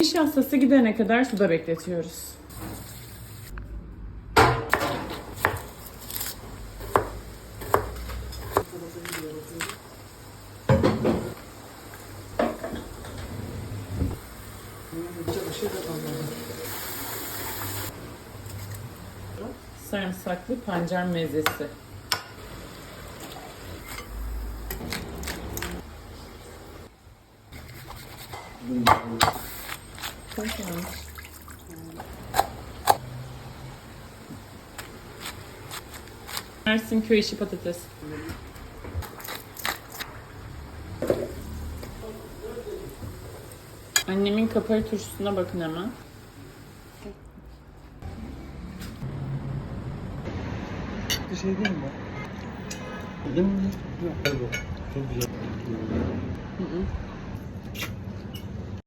Nişastası gidene kadar suda bekletiyoruz. Sarımsaklı pancar mezesi. Çok yanlış. Mersin köy işi patates. Annemin kapari turşusuna bakın hemen. Bir şey değil mi? Değil mi? Yok. Çok güzel.